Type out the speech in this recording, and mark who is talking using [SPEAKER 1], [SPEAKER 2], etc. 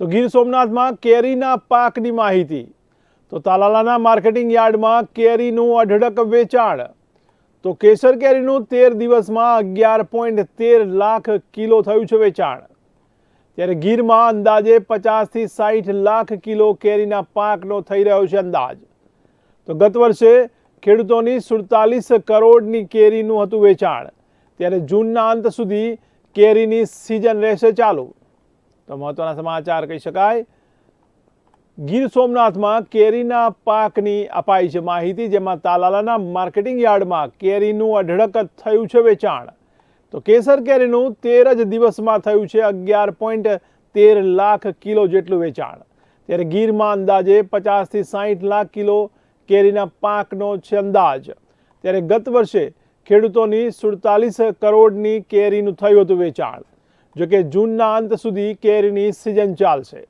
[SPEAKER 1] તો ગીર સોમનાથમાં કેરીના પાકની માહિતી. તો તાલાલાના માર્કેટિંગ યાર્ડમાં કેરીનું અઢળક વેચાણ. તો કેસર કેરીનું તેર દિવસમાં અગિયાર પોઈન્ટ તેર લાખ કિલો થયું છે વેચાણ. ત્યારે ગીરમાં અંદાજે પચાસથી સાઠ લાખ કિલો કેરીના પાકનો થઈ રહ્યો છે અંદાજ. તો ગત વર્ષે ખેડૂતોની સુડતાલીસ કરોડની કેરીનું હતું વેચાણ. ત્યારે જૂનના અંત સુધી કેરીની સિઝન રહેશે ચાલુ. તો મહત્વના સમાચાર કહી શકાય. ગીર સોમનાથમાં કેરીના પાકની અપાઈ છે માહિતી, જેમાં તાલાલાના માર્કેટિંગ યાર્ડમાં કેરીનું અઢળક થયું છે વેચાણ. તો કેસર કેરીનું તેર જ દિવસમાં થયું છે અગિયાર પોઈન્ટ તેર લાખ કિલો જેટલું વેચાણ. ત્યારે ગીરમાં અંદાજે પચાસથી સાઠ લાખ કિલો કેરીના પાકનો છે અંદાજ. ત્યારે ગત વર્ષે ખેડૂતોની સુડતાલીસ કરોડની કેરીનું થયું હતું વેચાણ. જોકે જૂનના અંત સુધી કેરીની સિઝન ચાલશે.